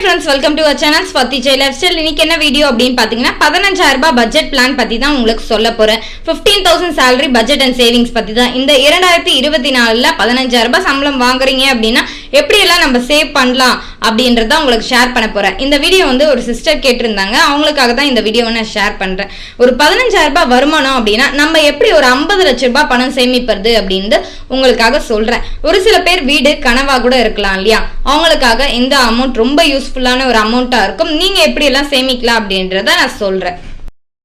Friends welcome to channel Swathi Jai life style இன்னைக்கு என்ன video அப்படின்னு பார்த்தீங்கன்னா பதினஞ்சாயிரம் ரூபாய் பட்ஜெட் பிளான் பற்றி தான் உங்களுக்கு சொல்ல போகிறேன் fifteen thousand salary budget and savings பற்றி தான். இந்த இரண்டாயிரத்தி இருபத்தி நாலில் பதினஞ்சாயிரம் ரூபாய் சம்பளம் வாங்குறீங்க அப்படின்னா எப்படியெல்லாம் நம்ம சேவ் பண்ணலாம் அப்படின்றத உங்களுக்கு ஷேர் பண்ண போகிறேன் இந்த வீடியோ வந்து ஒரு சிஸ்டர் கேட்டிருந்தாங்க. அவங்களுக்காக தான் இந்த வீடியோவை நான் ஷேர் பண்ணுறேன் ஒரு பதினஞ்சாயிரம் ரூபாய் வருமானம் அப்படின்னா நம்ம எப்படி ஒரு ஐம்பது லட்ச ரூபாய் பணம் சேமிப்பது அப்படின்னு உங்களுக்காக சொல்கிறேன் ஒரு சில பேர் வீடு கனவா கூட இருக்கலாம் இல்லையா? அவங்களுக்காக இந்த அமௌண்ட் ரொம்ப யூஸ்ஃபுல்லான ஒரு அமௌண்ட்டாக இருக்கும். நீங்கள் எப்படியெல்லாம் சேமிக்கலாம் அப்படின்றத நான் சொல்கிறேன்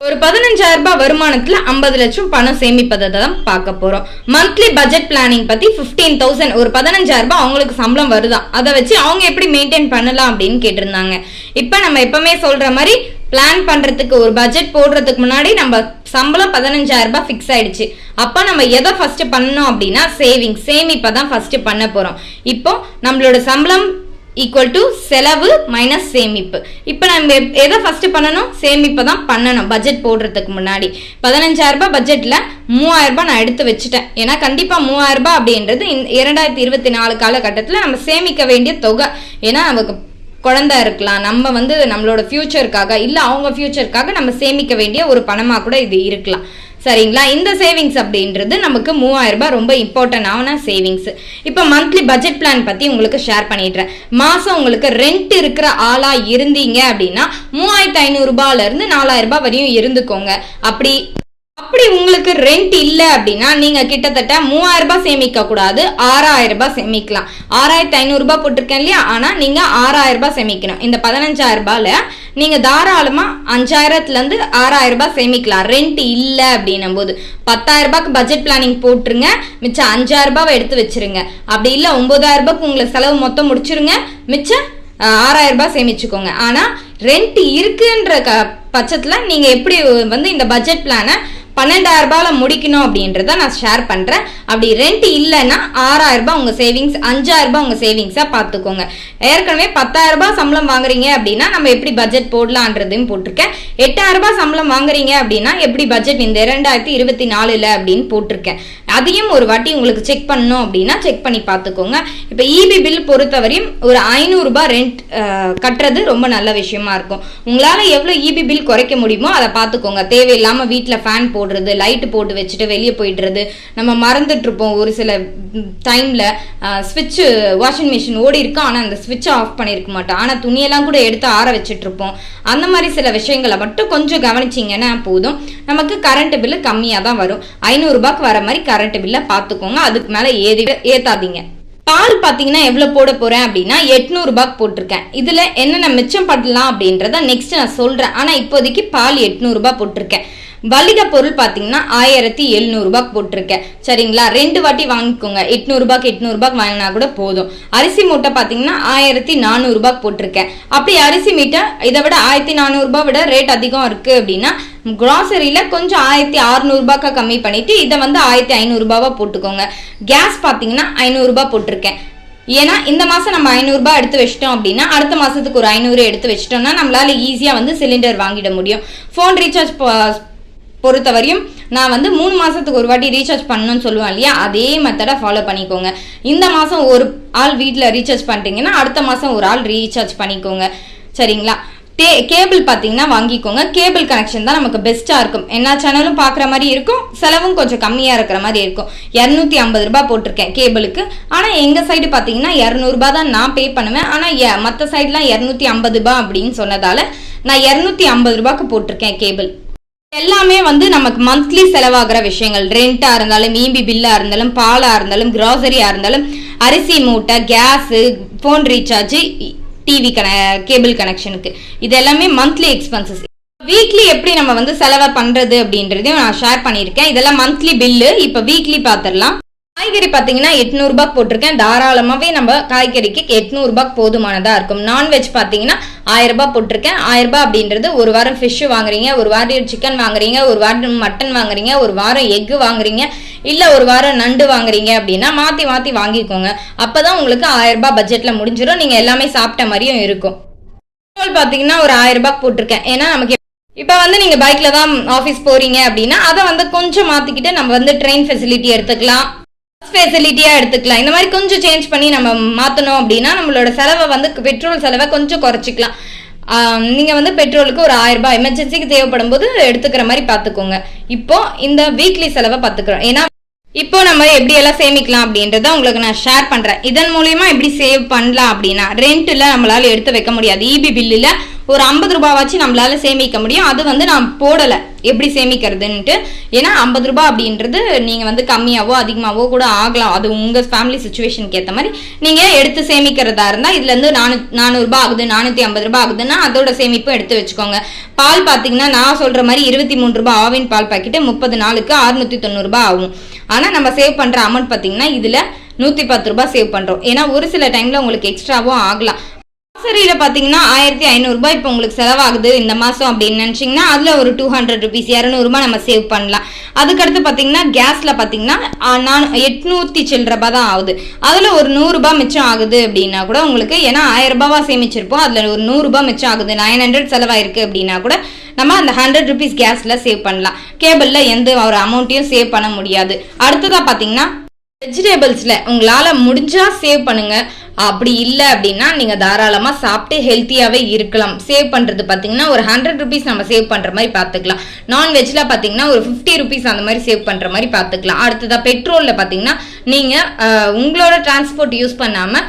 ஒரு பதினஞ்சாயிரம் ரூபாய் வருமானத்துல ஐம்பது லட்சம் பணம் சேமிப்பதை தான் பார்க்க போறோம். மந்த்லி பட்ஜெட் பிளானிங் பத்தி பிப்டீன் தௌசண்ட் ஒரு பதினஞ்சாயிரம் ரூபாய் அவங்களுக்கு சம்பளம் வருதா? அதை வச்சு அவங்க எப்படி மெயின்டைன் பண்ணலாம் அப்படின்னு கேட்டிருந்தாங்க. இப்போ நம்ம எப்பவுமே சொல்ற மாதிரி பிளான் பண்றதுக்கு ஒரு பட்ஜெட் போடுறதுக்கு முன்னாடி நம்ம சம்பளம் பதினஞ்சாயிரம் ரூபாய் ஃபிக்ஸ் ஆயிடுச்சு. அப்போ நம்ம எதை ஃபர்ஸ்ட் பண்ணோம் அப்படின்னா சேவிங் சேமிப்பை தான் ஃபர்ஸ்ட் பண்ண போறோம். இப்போ நம்மளோட சம்பளம் ஈக்குவல் டு செலவு மைனஸ் சேமிப்பு. இப்போ நம்ம எதை ஃபஸ்ட்டு பண்ணணும்? சேமிப்பை தான் பண்ணணும் பட்ஜெட் போடுறதுக்கு முன்னாடி. பதினஞ்சாயிரரூபா பட்ஜெட்டில் மூவாயிரரூபா நான் எடுத்து வச்சுட்டேன். ஏன்னா கண்டிப்பாக மூவாயிரம் ரூபாய் அப்படின்றது இந் இரண்டாயிரத்தி இருபத்தி நாலு காலகட்டத்தில் நம்ம சேமிக்க வேண்டிய தொகை. ஏன்னா நமக்கு குழந்தை இருக்கலாம் நம்ம வந்து நம்மளோட ஃப்யூச்சருக்காக இல்லை அவங்க ஃப்யூச்சருக்காக நம்ம சேமிக்க வேண்டிய ஒரு பணமாக கூட இது இருக்கலாம். சரிங்களா? இந்த சேவிங்ஸ் அப்படின்றது நமக்கு மூவாயிரம் ரூபாய் ரொம்ப இம்பார்ட்டன்டான சேவிங்ஸ் இப்போ மந்த்லி பட்ஜெட் பிளான் பற்றி உங்களுக்கு ஷேர் பண்ணிடுறேன். மாதம் உங்களுக்கு ரெண்ட் இருக்கிற ஆளாக இருந்தீங்க அப்படின்னா மூவாயிரத்து ஐநூறுரூபாலேருந்து நாலாயிரம் ரூபாய் வரையும் இருந்துக்கோங்க. அப்படி அப்படி உங்களுக்கு ரெண்ட் இல்லை அப்படின்னா நீங்க கிட்டத்தட்ட மூவாயிரம் ரூபாய் சேமிக்க கூடாது. ஆறாயிரம் ரூபாய் சேமிக்கலாம். ஆறாயிரத்தி ஐநூறு ரூபாய் போட்டிருக்கேன் இல்லையா? ஆனா நீங்க ஆறாயிரம் ரூபாய் சேமிக்கணும். இந்த பதினஞ்சாயிரம் ரூபாயில நீங்க தாராளமா அஞ்சாயிரத்துல இருந்து ஆறாயிரம் ரூபாய் சேமிக்கலாம். ரெண்ட் இல்லை அப்படின்னும் போது. பத்தாயிரம் ரூபாய்க்கு பட்ஜெட் பிளானிங் போட்டுருங்க. மிச்சம் அஞ்சாயிரம் ரூபாவை எடுத்து வச்சிருங்க. அப்படி இல்லை ஒன்பதாயிரம் ரூபாய்க்கு உங்களுக்கு செலவு மொத்தம் முடிச்சிருங்க. மிச்சம் ஆறாயிரம் ரூபாய் சேமிச்சுக்கோங்க. ஆனா ரெண்ட் இருக்குன்ற க பட்சத்தில் நீங்கள் எப்படி வந்து இந்த பட்ஜெட் பிளானை பன்னெண்டாயிரம் ரூபாயில முடிக்கணும் அப்படின்றத நான் ஷேர் பண்ணுறேன் அப்படி ரெண்ட் இல்லைன்னா ஆறாயிரம் ரூபாய் உங்கள் சேவிங்ஸ் அஞ்சாயிரம் ரூபாய் உங்கள் சேவிங்ஸாக பார்த்துக்கோங்க. ஏற்கனவே பத்தாயிரம் ரூபாய் சம்பளம் வாங்குறீங்க அப்படின்னா நம்ம எப்படி பட்ஜெட் போடலான்றதையும் போட்டிருக்கேன். எட்டாயிரம் ரூபாய் சம்பளம் வாங்குறீங்க அப்படின்னா எப்படி பட்ஜெட் இந்த இரண்டாயிரத்தி இருபத்தி நாலுல அப்படின்னு போட்டிருக்கேன். அதையும் ஒரு வாட்டி உங்களுக்கு செக் பண்ணணும் அப்படின்னா செக் பண்ணி பார்த்துக்கோங்க. இப்போ இபி பில் பொறுத்தவரையும் ஒரு ஐநூறுரூபா ரெண்ட் கட்டுறது ரொம்ப நல்ல விஷயமா இருக்கும். உங்களால் எவ்வளோ இபி பில் குறைக்க முடியுமோ அதை பார்த்துக்கோங்க. தேவையில்லாமல் வீட்டில் ஃபேன் போட்டு போடுறது லைட்டு போட்டு வச்சுட்டு வெளியே போயிடுறது. நம்ம மறந்துட்டுருப்போம் ஒரு சில டைமில் ஸ்விட்சு வாஷிங் மிஷின் ஓடி இருக்கும் ஆனால் அந்த ஸ்விட்சை ஆஃப் பண்ணியிருக்க மாட்டோம். ஆனால் துணியெல்லாம் கூட எடுத்து ஆற வச்சுட்ருப்போம் அந்த மாதிரி சில விஷயங்களை மட்டும் கொஞ்சம் கவனிச்சிங்கன்னா போதும். நமக்கு கரண்ட் பில்லு கம்மியாக தான் வரும். ஐநூறுரூபாக்கு வர மாதிரி கரண்ட் பில்லை பார்த்துக்கோங்க. அதுக்கு மேலே ஏறி ஏற்றாதீங்க பால் பார்த்தீங்கன்னா எவ்வளோ போட போகிறேன் அப்படின்னா எட்நூறுபாக்கு போட்டிருக்கேன். இதில் என்னென்ன மிச்சம் பண்ணலாம் அப்படின்றத நெக்ஸ்ட் நான் சொல்கிறேன் ஆனால் இப்போதைக்கு பால் எட்நூறுபா போட்டிருக்கேன். வலிக பொருள் பார்த்தீங்கன்னா ஆயிரத்தி எழுநூறுபா போட்டிருக்கேன். சரிங்களா? ரெண்டு வாட்டி வாங்கிக்கோங்க. எட்நூறுபாக்கு எட்நூறுபாக்கு வாங்கினா கூட போதும். அரிசி மூட்டை பார்த்தீங்கன்னா ஆயிரத்தி நானூறுபாக்கு போட்டிருக்கேன். அப்படி அரிசி மீட்டை இதை விட ஆயிரத்தி நானூறுபா விட ரேட் அதிகம் இருக்குது அப்படின்னா கிராசரியில் கொஞ்சம் ஆயிரத்தி அறுநூறுபாக்கா கம்மி பண்ணிவிட்டு இதை வந்து ஆயிரத்தி ஐநூறுரூபாவாக போட்டுக்கோங்க. கேஸ் பார்த்தீங்கன்னா ஐநூறுரூபா போட்டிருக்கேன். ஏன்னா இந்த மாதம் நம்ம ஐநூறுரூபா எடுத்து வச்சிட்டோம் அப்படின்னா அடுத்த மாதத்துக்கு ஒரு ஐநூறு எடுத்து வச்சிட்டோம்னா நம்மளால ஈஸியாக வந்து சிலிண்டர் வாங்கிட முடியும். ஃபோன் ரீசார்ஜ் பொறுத்தவரையும் நான் வந்து மூணு மாதத்துக்கு ஒரு வாட்டி ரீசார்ஜ் பண்ணணும்னு சொல்லுவேன் இல்லையா? அதே மெத்தடை ஃபாலோ பண்ணிக்கோங்க. இந்த மாதம் ஒரு ஆள் வீட்டில் ரீசார்ஜ் பண்ணிட்டீங்கன்னா அடுத்த மாதம் ஒரு ஆள் ரீசார்ஜ் பண்ணிக்கோங்க. சரிங்களா? டே கேபிள் பார்த்தீங்கன்னா வாங்கிக்கோங்க. கேபிள் கனெக்ஷன் தான் நமக்கு பெஸ்ட்டாக இருக்கும். எல்லா சேனலும் பார்க்குற மாதிரி இருக்கும். செலவும் கொஞ்சம் கம்மியாக இருக்கிற மாதிரி இருக்கும். இரநூத்தி ஐம்பது ரூபாய் போட்டிருக்கேன் கேபிளுக்கு ஆனால் எங்கள் சைடு பார்த்தீங்கன்னா இரநூறுபா தான் நான் பே பண்ணுவேன். ஆனால் மற்ற சைட்லாம் இரநூத்தி ஐம்பது ரூபாய் அப்படின்னு சொன்னதால நான் இரநூத்தி ஐம்பது ரூபாய்க்கு போட்டிருக்கேன் கேபிள் எல்லாமே வந்து நமக்கு மந்த்லி செலவாகிற விஷயங்கள். ரெண்டா இருந்தாலும் மீம்பி பில்லா இருந்தாலும் பாலா இருந்தாலும் கிராசரியா இருந்தாலும் அரிசி மூட்டை கேஸு ஃபோன் ரீசார்ஜ் டிவி கன கேபிள் கனெக்ஷனுக்கு இது எல்லாமே மந்த்லி எக்ஸ்பென்சஸ் வீக்லி எப்படி நம்ம வந்து செலவை பண்றது அப்படின்றதையும் நான் ஷேர் பண்ணியிருக்கேன். இதெல்லாம் மந்த்லி பில்லு இப்போ வீக்லி பார்த்துடலாம் காய்கறி பார்த்தீங்கன்னா எட்நூறுபா போட்டிருக்கேன். தாராளமாகவே நம்ம காய்கறிக்கு எட்நூறுபா போதுமானதாக இருக்கும். நான்வெஜ் பார்த்தீங்கன்னா ஆயிரரூபா போட்டிருக்கேன். ஆயிரரூபா அப்படின்றது ஒரு வாரம் ஃபிஷ்ஷு வாங்குறீங்க ஒரு வாரம் சிக்கன் வாங்குறீங்க ஒரு வாரம் மட்டன் வாங்குறீங்க ஒரு வாரம் எக்கு வாங்குறீங்க இல்லை ஒரு வாரம் நண்டு வாங்குறீங்க அப்படின்னா மாற்றி மாற்றி வாங்கிக்கோங்க. அப்போ தான் உங்களுக்கு ஆயிரரூபா பட்ஜெட்டில் முடிஞ்சிடும் நீங்கள் எல்லாமே சாப்பிட்ட மாதிரியும் இருக்கும். பெட்ரோல் பார்த்தீங்கன்னா ஒரு ஆயிரம் போட்டிருக்கேன். ஏன்னா நமக்கு இப்போ வந்து நீங்கள் பைக்கில் தான் ஆஃபீஸ் போகிறீங்க அப்படின்னா அதை வந்து கொஞ்சம் மாற்றிக்கிட்டு நம்ம வந்து ட்ரெயின் ஃபெசிலிட்டி எடுத்துக்கலாம். ஃபெசிலிட்டியா எடுத்துக்கலாம். இந்த மாதிரி கொஞ்சம் சேஞ்ச் பண்ணி நம்ம மாற்றணும் அப்படின்னா நம்மளோட செலவை வந்து பெட்ரோல் செலவை கொஞ்சம் குறைச்சிக்கலாம். நீங்கள் வந்து பெட்ரோலுக்கு ஒரு ஆயிரம் ரூபாய் எமர்ஜென்சிக்கு தேவைப்படும் போது எடுத்துக்கிற மாதிரி பார்த்துக்கோங்க. இப்போ இந்த வீக்லி செலவை பார்த்துக்கிறோம். ஏன்னா இப்போ நம்ம எப்படி எல்லாம் சேமிக்கலாம் அப்படின்றத உங்களுக்கு நான் ஷேர் பண்ணுறேன் இதன் மூலயமா எப்படி சேவ் பண்ணலாம் அப்படின்னா ரெண்ட்டில் நம்மளால எடுத்து வைக்க முடியாது. இபி பில்லில் ஒரு ஐம்பது ரூபாவாச்சும் நம்மளால சேமிக்க முடியும். அது வந்து நான் போடல. எப்படி சேமிக்கிறதுன்ட்டு ஏன்னா ஐம்பது ரூபாய் அப்படின்றது நீங்க வந்து கம்மியாவோ அதிகமாவோ கூட ஆகலாம். அது உங்க ஃபேமிலி சுச்சுவேஷனுக்கு ஏற்ற மாதிரி. நீங்க எடுத்து சேமிக்கிறதா இருந்தா இதுல இருந்து நானூ நானூறு ஆகுது நானூத்தி ஐம்பது ரூபாய் ஆகுதுன்னா அதோட சேமிப்பும் எடுத்து வச்சுக்கோங்க. பால் பாத்தீங்கன்னா நான் சொல்ற மாதிரி இருபத்தி மூணு ரூபாய் ஆவின் பால் பாக்கெட்டு முப்பது நாளுக்கு அறுநூத்தி தொண்ணூறுரூபா ஆகும். ஆனா நம்ம சேவ் பண்ற அமௌண்ட் பாத்தீங்கன்னா இதுல நூத்தி பத்து ரூபாய் சேவ் பண்றோம். ஏன்னா ஒரு சில டைம்ல உங்களுக்கு எக்ஸ்ட்ராவும் ஆகலாம். சரியில பார்த்தீங்கன்னா ஆயிரத்தி ஐநூறுரூபா இப்போ உங்களுக்கு செலவாகுது இந்த மாதம் அப்படின்னு நினச்சிங்கன்னா அதில் ஒரு டூ ஹண்ட்ரட் ருபீஸ் இரநூறுபா நம்ம சேவ் பண்ணலாம். அதுக்கடுத்து பார்த்தீங்கன்னா கேஸில் பார்த்தீங்கன்னா நான் எட்நூற்றி சில்லறபா தான் ஆகுது. அதில் ஒரு நூறுரூபா மிச்சம் ஆகுது அப்படின்னா கூட உங்களுக்கு ஏன்னா ஆயிரரூபாவா சேமிச்சிருப்போம். அதில் ஒரு நூறுரூபா மிச்சம் ஆகுது. நைன் ஹண்ட்ரட் செலவாயிருக்கு அப்படின்னா கூட நம்ம அந்த ஹண்ட்ரட் ருபீஸ் கேஸில் சேவ் பண்ணலாம். கேபிளில் எந்த ஒரு அமௌண்ட்டையும் சேவ் பண்ண முடியாது. அடுத்ததாக பார்த்தீங்கன்னா வெஜிடேபிள்ஸில் உங்களால் முடிஞ்சால் சேவ் பண்ணுங்கள் அப்படி இல்லை அப்படின்னா நீங்கள் தாராளமாக சாப்பிட்டு ஹெல்த்தியாகவே இருக்கலாம். சேவ் பண்ணுறது பார்த்தீங்கன்னா ஒரு ஹண்ட்ரட் ருபீஸ் நம்ம சேவ் பண்ணுற மாதிரி பார்த்துக்கலாம் நான்வெஜ்ல பார்த்தீங்கன்னா ஒரு ஃபிஃப்டி ருபீஸ் அந்த மாதிரி சேவ் பண்ணுற மாதிரி பார்த்துக்கலாம் அடுத்ததாக பெட்ரோலில் பார்த்தீங்கன்னா நீங்கள் உங்களோட டிரான்ஸ்போர்ட் யூஸ் பண்ணாமல்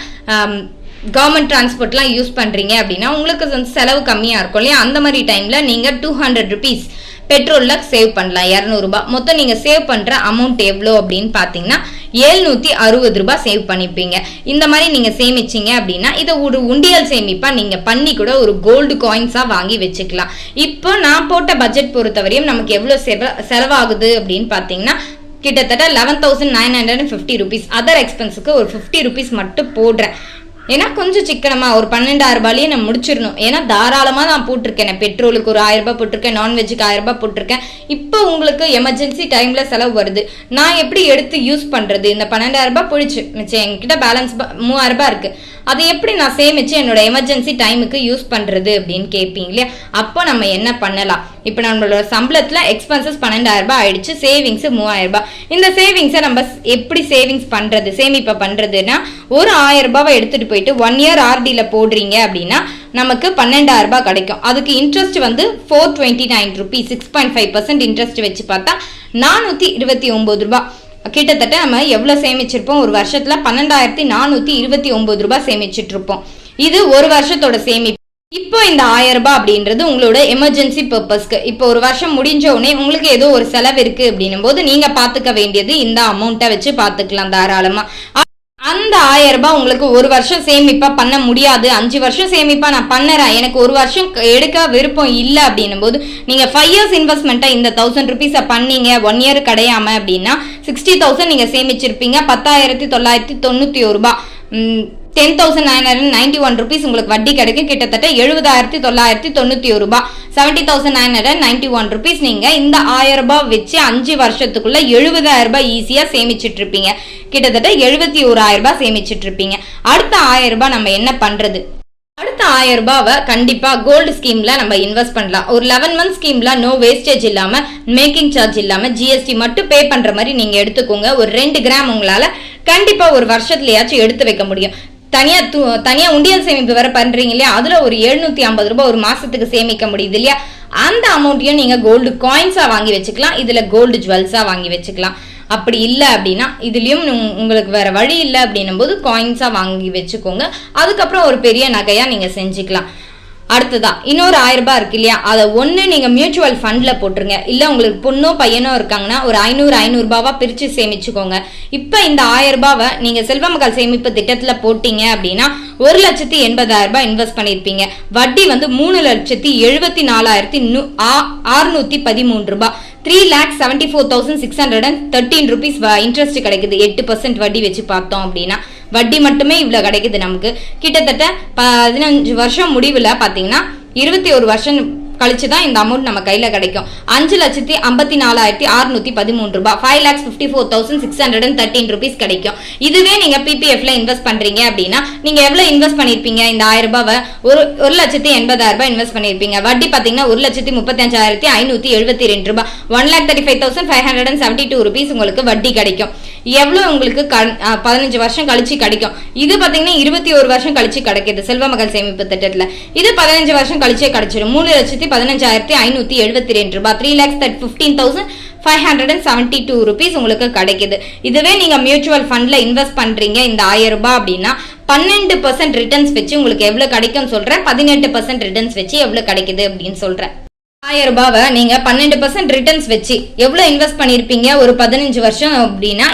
கவர்மெண்ட் டிரான்ஸ்போர்ட்லாம் யூஸ் பண்ணுறீங்க அப்படின்னா உங்களுக்கு வந்து செலவு கம்மியாக இருக்கும் இல்லையா? அந்த மாதிரி டைமில் நீங்கள் டூ ஹண்ட்ரட் ருபீஸ் பெட்ரோலில் சேவ் பண்ணலாம். இரநூறுபா மொத்தம் நீங்கள் சேவ் பண்ணுற அமௌண்ட் எவ்வளோ அப்படின்னு பார்த்தீங்கன்னா ஏழ்நூற்றி அறுபது ரூபாய் சேவ் பண்ணிப்பீங்க. இந்த மாதிரி நீங்க சேமிச்சீங்க அப்படின்னா இதை ஒரு உண்டியல் சேமிப்பா நீங்க பண்ணி கூட ஒரு கோல்டு காயின்ஸா வாங்கி வச்சுக்கலாம். இப்போ நான் போட்ட பட்ஜெட் பொறுத்தவரையும் நமக்கு எவ்வளவு செலவு செலவாகுது அப்படின்னு பாத்தீங்கன்னா கிட்டத்தட்ட eleven thousand nine hundred and fifty rupees other எக்ஸ்பென்ஸுக்கு ஒரு ஃபிஃப்டி ருபீஸ் மட்டும் போடுறேன். ஏன்னா கொஞ்சம் சிக்கனமா ஒரு பன்னெண்டாயிரம் ரூபாயிலேயே நான் முடிச்சிடணும். ஏன்னா தாராளமா நான் போட்டிருக்கேன். நான் பெட்ரோலுக்கு ஒரு ஆயிரம் ரூபாய் போட்டிருக்கேன் நான்வெஜ்ஜுக்கு ஆயிரம் ரூபாய் போட்டிருக்கேன். இப்போ உங்களுக்கு எமர்ஜென்சி டைம்ல செலவு வருது. நான் எப்படி எடுத்து யூஸ் பண்றது? இந்த பன்னெண்டாயிரம் ரூபாய் போயிடுச்சு. மிச்சம் என்கிட்ட பேலன்ஸ் மூவாயிரம் ரூபாய் இருக்கு. அதை எப்படி நான் சேமிச்சு என்னோட எமர்ஜென்சி டைமுக்கு யூஸ் பண்றது அப்படின்னு கேட்பீங்க இல்லையா? அப்போ நம்ம என்ன பண்ணலாம்? இப்போ நம்மளோட சம்பளத்தில் எக்ஸ்பென்சஸ் பன்னெண்டாயிரம் ரூபாய் ஆயிடுச்சு சேவிங்ஸ் மூவாயிரம் ரூபாய். இந்த சேவிங்ஸை நம்ம எப்படி சேவிங்ஸ் பண்ணுறது சேமிப்பை பண்ணுறதுன்னா ஒரு ஆயிரம் ரூபாவை எடுத்துட்டு போயிட்டு ஒன் இயர் ஆர்டியில் போடுறீங்க அப்படின்னா நமக்கு பன்னெண்டாயிரம் ரூபாய் கிடைக்கும். அதுக்கு இன்ட்ரெஸ்ட் வந்து four twenty nine rupees six point five percent interest வச்சு பார்த்தா நானூற்றி இருபத்தி ஒம்பது ரூபாய். கிட்டத்தட்ட நம்ம எவ்வளோ சேமிச்சிருப்போம்? ஒரு வருஷத்தில் பன்னெண்டாயிரத்தி நானூற்றி இருபத்தி ஒம்பது ரூபாய் சேமிச்சிட்டு இருப்போம். இது ஒரு வருஷத்தோட சேமிப்பு. இப்போ இந்த ஆயிரம் ரூபாய் அப்படின்றது உங்களோட எமர்ஜென்சி பர்பஸ்க்கு இப்போ ஒரு வருஷம் முடிஞ்ச உடனே உங்களுக்கு ஏதோ ஒரு செலவு இருக்கு அப்படின்னும் போது நீங்க பாத்துக்க வேண்டியது இந்த அமௌண்ட்டை வச்சு பாத்துக்கலாம் தாராளமா. அந்த ஆயிரம் ரூபாய் உங்களுக்கு ஒரு வருஷம் சேமிப்பா பண்ண முடியாது. அஞ்சு வருஷம் சேமிப்பா நான் பண்ணுறேன். எனக்கு ஒரு வருஷம் எடுக்க விருப்பம் இல்லை அப்படின்னும் போது நீங்க ஃபைவ் இயர்ஸ் இன்வெஸ்ட்மெண்ட்டை இந்த தௌசண்ட் ருபீஸை பண்ணீங்க. ஒன் இயர் கிடையாம அப்படின்னா சிக்ஸ்டி தௌசண்ட் நீங்க சேமிச்சிருப்பீங்க. பத்தாயிரத்தி தொள்ளாயிரத்தி தொண்ணூத்தி ஒரு ரூபாய். Ten thousand nine hundred ninety one rupees உங்களுக்கு வட்டி கிடைக்கும். கிட்டத்தட்ட எழுபதாயிரத்தி தொள்ளாயிரத்தி தொண்ணூற்றி ஒரு ரூபாய். Seventy thousand nine hundred ninety one rupees நீங்கள் இந்த ஆயிரம் ரூபாய் வச்சு அஞ்சு வருஷத்துக்குள்ள எழுபதாயிரம் ரூபாய் ஈஸியாக சேமிச்சிட்டு இருப்பீங்க கிட்டத்தட்ட எழுபத்தி ஓராயிரம் ரூபாய் சேமிச்சிட்டு இருப்பீங்க அடுத்த ஆயிரம் ரூபாய் நம்ம என்ன பண்ணுறது அடுத்த ஆயிரம் ரூபாவை கண்டிப்பா கோல்டு ஸ்கீம்ல நம்ம இன்வெஸ்ட் பண்ணலாம். ஒரு லெவன் மந்த் ஸ்கீம்ல நோ வேஸ்டேஜ் இல்லாம மேக்கிங் சார்ஜ் இல்லாம ஜிஎஸ்டி மட்டும் பே பண்ற மாதிரி நீங்க எடுத்துக்கோங்க. ஒரு ரெண்டு கிராம் உங்களால கண்டிப்பா ஒரு வருஷத்துலயாச்சும் எடுத்து வைக்க முடியும். தனியா தனியா உண்டியல் சேமிப்பு வேற பண்றீங்க இல்லையா? அதுல ஒரு எழுநூத்தி ஐம்பது ரூபாய் ஒரு மாசத்துக்கு சேமிக்க முடியுது இல்லையா? அந்த அமௌண்ட்டையும் நீங்க கோல்டு காயின்ஸா வாங்கி வச்சுக்கலாம். இதுல கோல்டு ஜுவல்ஸா வாங்கி வச்சுக்கலாம். அப்படி இல்லை அப்படின்னா இதுலயும் உங்களுக்கு வேற வழி இல்லை அப்படின்னும் போது காயின்ஸா வாங்கி வச்சுக்கோங்க. அதுக்கப்புறம் ஒரு பெரிய நகையா நீங்க செஞ்சுக்கலாம். அடுத்ததா இன்னொரு ஆயிரம் ரூபாய் இருக்கு இல்லையா? அதை ஒன்று நீங்கள் மியூச்சுவல் ஃபண்டில் போட்டுருங்க. இல்லை உங்களுக்கு பொண்ணோ பையனோ இருக்காங்கன்னா ஒரு ஐநூறு ஐநூறு பிரித்து சேமிச்சுக்கோங்க. இப்போ இந்த ஆயிரம் ரூபாவை நீங்கள் செல்வ மகள் சேமிப்பு திட்டத்தில் போட்டீங்க அப்படின்னா ஒரு லட்சத்தி எண்பதாயிரம் ரூபாய் இன்வெஸ்ட் பண்ணியிருப்பீங்க வட்டி வந்து மூணு லட்சத்தி எழுபத்தி நாலாயிரத்தி அறுநூத்தி பதிமூணு ரூபாய் three lakh seventy four thousand six hundred and thirteen rupees interest கிடைக்குது. எட்டு பர்சன்ட் வட்டி வச்சு பார்த்தோம் அப்படின்னா. வட்டி மட்டுமே இவ்வளோ கிடைக்குது நமக்கு. கிட்டத்தட்ட பதினஞ்சு வருஷம் முடிவில் பார்த்தீங்கன்னா இருபத்தி ஒரு வருஷம் கழிச்சு தான் இந்த அமௌண்ட் நம்ம கையில் கிடைக்கும். அஞ்சு லட்சத்தி ஐம்பத்தி நாலாயிரத்தி அறுநூத்தி பதிமூணு ரூபாய். Five lakhs fifty four thousand six hundred and thirteen rupees கிடைக்கும். இதுவே நீங்கள் பிபிஎஃப்ல இன்வெஸ்ட் பண்ணுறீங்க அப்படின்னா நீங்கள் எவ்வளோ இன்வெஸ்ட் பண்ணியிருப்பீங்க இந்த ஆயிரம் ரூபாவை ஒரு ஒரு லட்சத்தி எண்பதாயிரம் ரூபாய் இன்வெஸ்ட் பண்ணியிருப்பீங்க வட்டி பார்த்தீங்கன்னா ஒரு லட்சத்தி முப்பத்தஞ்சாயிரத்தி ஐநூற்றி எழுபத்தி ரெண்டு ரூபாய். One lakh thirty five thousand five hundred and seventy two rupees உங்களுக்கு வட்டி கிடைக்கும். எவ்வளோ உங்களுக்கு பதினஞ்சு வருஷம் கழிச்சு கிடைக்கும். இது பார்த்தீங்கன்னா இருபத்தி ஒரு வருஷம் கழிச்சு கிடைக்கிது செல்வ மகள் சேமிப்பு திட்டத்தில். இது பதினஞ்சு வருஷம் கழிச்சே கிடைச்சிடும் மூணு லட்சத்தி பதினஞ்சாயிரத்தி ஐநூற்றி எழுபத்தி ரெண்டு ரூபாய். Three lakhs that fifteen thousand five hundred and seventy two rupees உங்களுக்கு கிடைக்குது. இதுவே நீங்கள் மியூச்சுவல் ஃபண்டில் இன்வெஸ்ட் பண்ணுறீங்க இந்த ஆயிரம் ரூபாய் அப்படின்னா பன்னெண்டு பர்சன்ட் ரிட்டர்ன்ஸ் வச்சு உங்களுக்கு எவ்வளோ கிடைக்கும்னு சொல்கிறேன் பதினெட்டு பர்சன்ட் ரிட்டர்ன்ஸ் வச்சு எவ்வளோ கிடைக்குது அப்படின்னு சொல்கிறேன் ஆயிரம் ரூபாவை நீங்கள் பன்னெண்டு பர்சன்ட் ரிட்டர்ன்ஸ் வச்சு எவ்வளோ இன்வெஸ்ட் பண்ணியிருப்பீங்க ஒரு பதினஞ்சு வருஷம் அப்படின்னா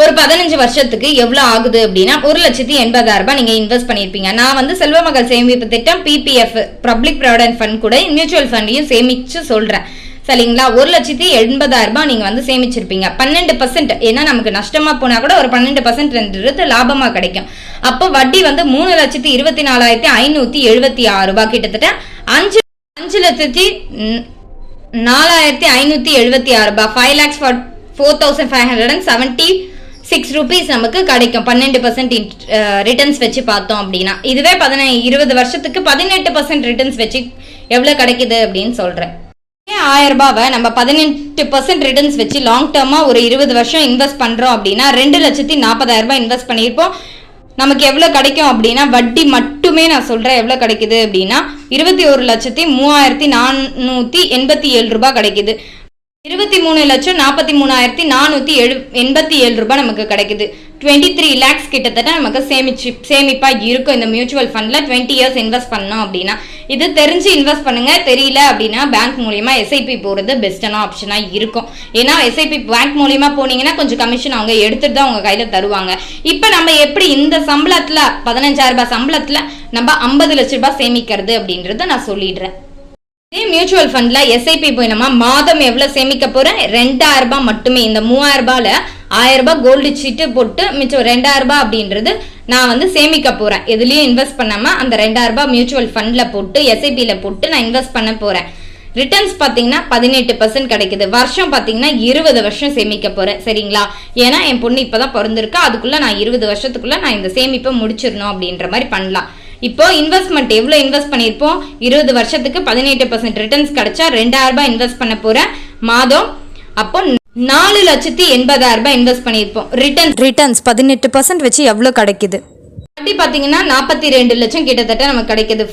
ஒரு பதினஞ்சு வருஷத்துக்கு எவ்வளோ ஆகுது அப்படின்னா ஒரு லட்சத்தி எண்பதாயிரம் ரூபாய் நீங்கள் இன்வெஸ்ட் பண்ணியிருப்பீங்க. நான் வந்து செல்வ மகள் சேமிப்பு திட்டம் பிபிஎஃப் பப்ளிக் ப்ராவிடன்ட் ஃபண்ட் கூட மியூச்சுவல் ஃபண்டையும் சேமிச்சு சொல்கிறேன் சரிங்களா? ஒரு லட்சத்தி எண்பதாயிரம் ரூபாய் நீங்க வந்து சேமிச்சிருப்பீங்க. பன்னெண்டு பர்சன்ட் ஏன்னா நமக்கு நஷ்டமா போனா கூட ஒரு பன்னெண்டு பர்சன்ட் லாபமா கிடைக்கும். அப்போ வட்டி வந்து மூணு லட்சத்தி இருபத்தி நாலாயிரத்தி ஐநூத்தி எழுபத்தி ஆறு ரூபாய். கிட்டத்தட்ட அஞ்சு அஞ்சு லட்சத்தி நாலாயிரத்தி ஐநூத்தி எழுபத்தி ஆறு ரூபாய். Five lakhs for four thousand five hundred and seventy six rupees நமக்கு கிடைக்கும். பன்னெண்டு பர்சன்ட் ரிட்டர்ன்ஸ் uh, வச்சு பார்த்தோம் அப்படின்னா. இதுவே பதினை இருபது வருஷத்துக்கு பதினெட்டு பர்சன்ட் ரிட்டர்ன்ஸ் வச்சு எவ்வளோ கிடைக்குது அப்படின்னு சொல்கிறேன் ஆயிரம் ரூபாவை நம்ம பதினெட்டு பர்சன்ட் ரிட்டர்ன்ஸ் வச்சு லாங் டேர்மாக ஒரு இருபது வருஷம் இன்வெஸ்ட் பண்ணுறோம் அப்படின்னா ரெண்டு லட்சத்தி நாற்பதாயிரம் ரூபாய் இன்வெஸ்ட் பண்ணியிருப்போம். நமக்கு எவ்வளோ கிடைக்கும் அப்படின்னா வட்டி மட்டுமே நான் சொல்கிறேன் எவ்வளோ கிடைக்குது அப்படின்னா இருபத்தி ஒரு லட்சத்தி மூவாயிரத்தி நானூற்றி எண்பத்தி ஏழு ரூபாய் கிடைக்குது. இருபத்தி மூணு லட்சம் நாற்பத்தி மூணாயிரத்தி நானூற்றி எழு எண்பத்தி ஏழு ரூபாய் நமக்கு கிடைக்குது. டுவெண்ட்டி த்ரீ லேக்ஸ் கிட்டத்தட்ட நமக்கு சேமிச்சு சேமிப்பாக இருக்கும் இந்த மியூச்சுவல் ஃபண்டில் டுவெண்ட்டி இயர்ஸ் இன்வெஸ்ட் பண்ணோம் அப்படின்னா. இது தெரிஞ்சு இன்வெஸ்ட் பண்ணுங்க. தெரியல அப்படின்னா பேங்க் மூலியமா எஸ்ஐபி போகிறது பெஸ்ட்டான ஆப்ஷனாக இருக்கும். ஏன்னா எஸ்ஐபி பேங்க் மூலியமா போனீங்கன்னா கொஞ்சம் கமிஷன் அவங்க எடுத்துட்டு தான் உங்க கையில் தருவாங்க. இப்போ நம்ம எப்படி இந்த சம்பளத்தில் பதினஞ்சாயிரம் ரூபாய் சம்பளத்தில் நம்ம ஐம்பது லட்ச ரூபாய் சேமிக்கிறது அப்படின்றத நான் சொல்லிடுறேன். இதே மியூச்சுவல் ஃபண்ட்ல எஸ்ஐபி போய் நம்ம மாதம் எவ்வளவு சேமிக்க போறேன்? ரெண்டாயிரம் ரூபாய் மட்டுமே. இந்த மூவாயிரம் ரூபாயில ஆயிரம் ரூபாய் கோல்டு சீட்டு போட்டு மிச்சம் ரெண்டாயிரம் ரூபாய் அப்படின்றது நான் வந்து சேமிக்க போறேன். எதுலயும் இன்வெஸ்ட் பண்ணாம அந்த ரெண்டாயிரம் ரூபாய் மியூச்சுவல் ஃபண்ட்ல போட்டு எஸ்ஐபியில போட்டு நான் இன்வெஸ்ட் பண்ண போறேன். ரிட்டர்ன்ஸ் பார்த்தீங்கன்னா பதினெட்டு பர்சன்ட் கிடைக்குது. வருஷம் பார்த்தீங்கன்னா இருபது வருஷம் சேமிக்க போகிறேன் சரிங்களா? ஏன்னா என் பொண்ணு இப்போ தான் பிறந்திருக்கா. அதுக்குள்ளே நான் இருபது வருஷத்துக்குள்ளே நான் இந்த சேமிப்பை முடிச்சிடணும் அப்படின்ற மாதிரி பண்ணலாம். இப்போ இன்வெஸ்ட்மெண்ட் எவ்வளோ இன்வெஸ்ட் பண்ணியிருப்போம்? இருபது வருஷத்துக்கு பதினெட்டு பர்சன்ட் ரிட்டர்ன்ஸ் கிடைச்சா ரெண்டாயிரம் ரூபாய் இன்வெஸ்ட் பண்ண போகிறேன் மாதம் அப்போ நாலு லட்சத்தி எண்பதாயிரம் ரூபாய் இன்வெஸ்ட் பண்ணியிருப்போம். ரிட்டர்ன் ரிட்டர்ன்ஸ் பதினெட்டு பர்சன்ட் வச்சு எவ்வளோ கிடைக்குது? வட்டி பார்த்தீங்கன்னா நாற்பத்தி ரெண்டு லட்சம் கிட்டத்தட்ட நமக்கு கிடைக்குது.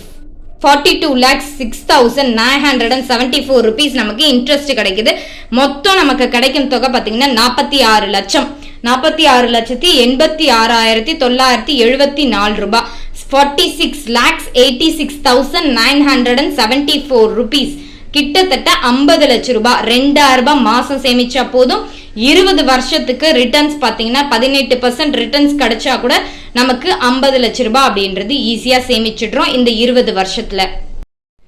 Forty two lakhs six thousand nine hundred and seventy four rupees நமக்கு இன்ட்ரெஸ்ட் கிடைக்குது. மொத்தம் நமக்கு கிடைக்கும் தொகை பார்த்தீங்கன்னா நாற்பத்தி ஆறு லட்சம். நாற்பத்தி ஆறு லட்சத்தி எண்பத்தி ஆறாயிரத்தி தொள்ளாயிரத்தி எழுபத்தி நாலு ரூபாய். Forty six lakhs eighty six thousand nine hundred and seventy four rupees கிட்டத்தட்ட ஐம்பது லட்சம் ரூபாய். ரெண்டாயிரம் ரூபாய் மாசம் சேமிச்சா போதும். இருபது வருஷத்துக்கு ரிட்டர்ன்ஸ் பார்த்தீங்கன்னா பதினெட்டு பர்சன்ட் ரிட்டர்ன்ஸ் கிடைச்சா கூட நமக்கு ஐம்பது லட்ச ரூபாய் அப்படின்றது ஈஸியாக சேமிச்சிடுறோம் இந்த இருபது வருஷத்துல.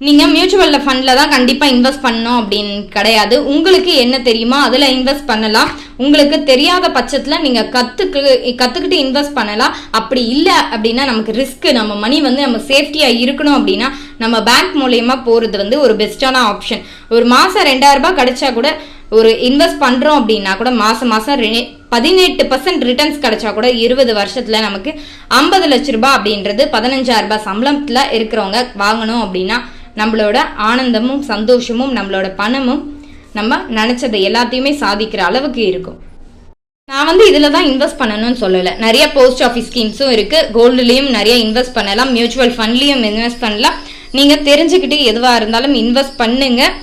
நீங்கள் மியூச்சுவல் ஃபண்டில் தான் கண்டிப்பாக இன்வெஸ்ட் பண்ணணும் அப்படின்னு கிடையாது. உங்களுக்கு என்ன தெரியுமோ அதில் இன்வெஸ்ட் பண்ணலாம். உங்களுக்கு தெரியாத பட்சத்தில் நீங்கள் கற்றுக்கு கற்றுக்கிட்டு இன்வெஸ்ட் பண்ணலாம். அப்படி இல்லை அப்படின்னா நமக்கு ரிஸ்க்கு நம்ம மணி வந்து நம்ம சேஃப்டியாக இருக்கணும் அப்படின்னா நம்ம பேங்க் மூலயமா போகிறது வந்து ஒரு பெஸ்ட்டான ஆப்ஷன் ஒரு மாதம் ரெண்டாயிரரூபா கிடைச்சா கூட ஒரு இன்வெஸ்ட் பண்ணுறோம் அப்படின்னா கூட மாதம் மாதம் பதினெட்டு பர்சன்ட் ரிட்டர்ன்ஸ் கிடைச்சா கூட இருபது வருஷத்தில் நமக்கு ஐம்பது லட்ச ரூபா அப்படின்றது பதினஞ்சாயிரம் ரூபாய் சம்பளத்தில் இருக்கிறவங்க வாங்கணும் அப்படின்னா நம்மளோட ஆனந்தமும் சந்தோஷமும் நம்மளோட பணமும் நம்ம நினச்சது எல்லாத்தையுமே சாதிக்கிற அளவுக்கு இருக்கும். நான் வந்து இதில் தான் இன்வெஸ்ட் பண்ணணும்னு சொல்லலை. நிறைய போஸ்ட் ஆஃபீஸ் ஸ்கீம்ஸும் இருக்குது கோல்டுலேயும் நிறைய இன்வெஸ்ட் பண்ணலாம். மியூச்சுவல் ஃபண்ட்லேயும் இன்வெஸ்ட் பண்ணலாம். நீங்கள் தெரிஞ்சுக்கிட்டு எதுவாக இருந்தாலும் இன்வெஸ்ட் பண்ணுங்கள்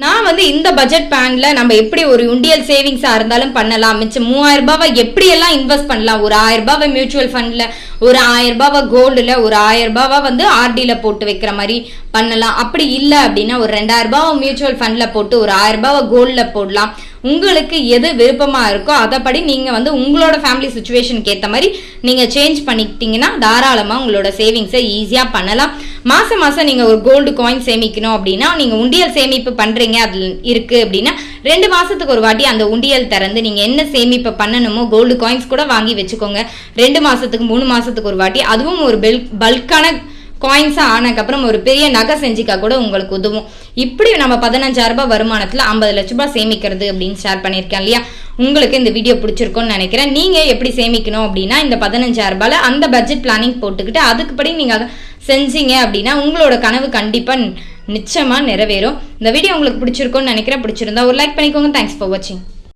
நான் வந்து இந்த பட்ஜெட் பிளான்ல நம்ம எப்படி ஒரு உண்டியல் சேவிங்ஸா இருந்தாலும் பண்ணலாம். மிச்சம் மூவாயிரம் ரூபாவை எப்படி எல்லாம் இன்வெஸ்ட் பண்ணலாம்? ஒரு ஆயிரம் ரூபாவை மியூச்சுவல் ஃபண்ட்ல ஒரு ஆயிரம் ரூபாவை கோல்டுல ஒரு ஆயிரம் ரூபாவை வந்து ஆர்டில போட்டு வைக்கிற மாதிரி பண்ணலாம். அப்படி இல்லை அப்படின்னா ஒரு ரெண்டாயிரம் ரூபாவை மியூச்சுவல் ஃபண்ட்ல போட்டு ஒரு ஆயிரம் ரூபாவை கோல்டில் போடலாம். உங்களுக்கு எது விருப்பமாக இருக்கோ அதைப்படி நீங்கள் வந்து உங்களோட ஃபேமிலி சுச்சுவேஷனுக்கு ஏற்ற மாதிரி நீங்கள் சேஞ்ச் பண்ணிக்கிட்டீங்கன்னா தாராளமாக உங்களோட சேவிங்ஸை ஈஸியாக பண்ணலாம். மாதம் மாதம் நீங்கள் ஒரு கோல்டு காயின் சேமிக்கணும் அப்படின்னா நீங்கள் உண்டியல் சேமிப்பு பண்ணுறீங்க அதில் இருக்குது அப்படின்னா ரெண்டு மாதத்துக்கு ஒரு வாட்டி அந்த உண்டியல் திறந்து நீங்கள் என்ன சேமிப்பு பண்ணணுமோ கோல்டு காயின்ஸ் கூட வாங்கி வச்சுக்கோங்க. ரெண்டு மாதத்துக்கு மூணு மாதத்துக்கு ஒரு வாட்டி அதுவும் ஒரு பெல் பல்கான காயின்ஸாக ஆனதுக்கப்புறம் ஒரு பெரிய நகை செஞ்சிக்கா கூட உங்களுக்கு உதவும். இப்படி நம்ம பதினஞ்சாயிரம் ரூபாய் வருமானத்தில் ஐம்பது லட்ச ரூபாய் சேமிக்கிறது அப்படின்னு ஷேர் பண்ணியிருக்கேன் இல்லையா? உங்களுக்கு இந்த வீடியோ பிடிச்சிருக்கும்னு நினைக்கிறேன். நீங்கள் எப்படி சேமிக்கணும் அப்படின்னா இந்த பதினஞ்சாயிரம் ரூபாயில் அந்த பட்ஜெட் பிளானிங் போட்டுக்கிட்டு அதுக்குப்படி நீங்கள் அதை செஞ்சீங்க அப்படின்னா உங்களோட கனவு கண்டிப்பாக நிச்சயமாக நிறைவேறும். இந்த வீடியோ உங்களுக்கு பிடிச்சிருக்கும்னு நினைக்கிறேன். பிடிச்சிருந்தா ஒரு லைக் பண்ணிக்கோங்க. தேங்க்ஸ் ஃபார் வாட்சிங்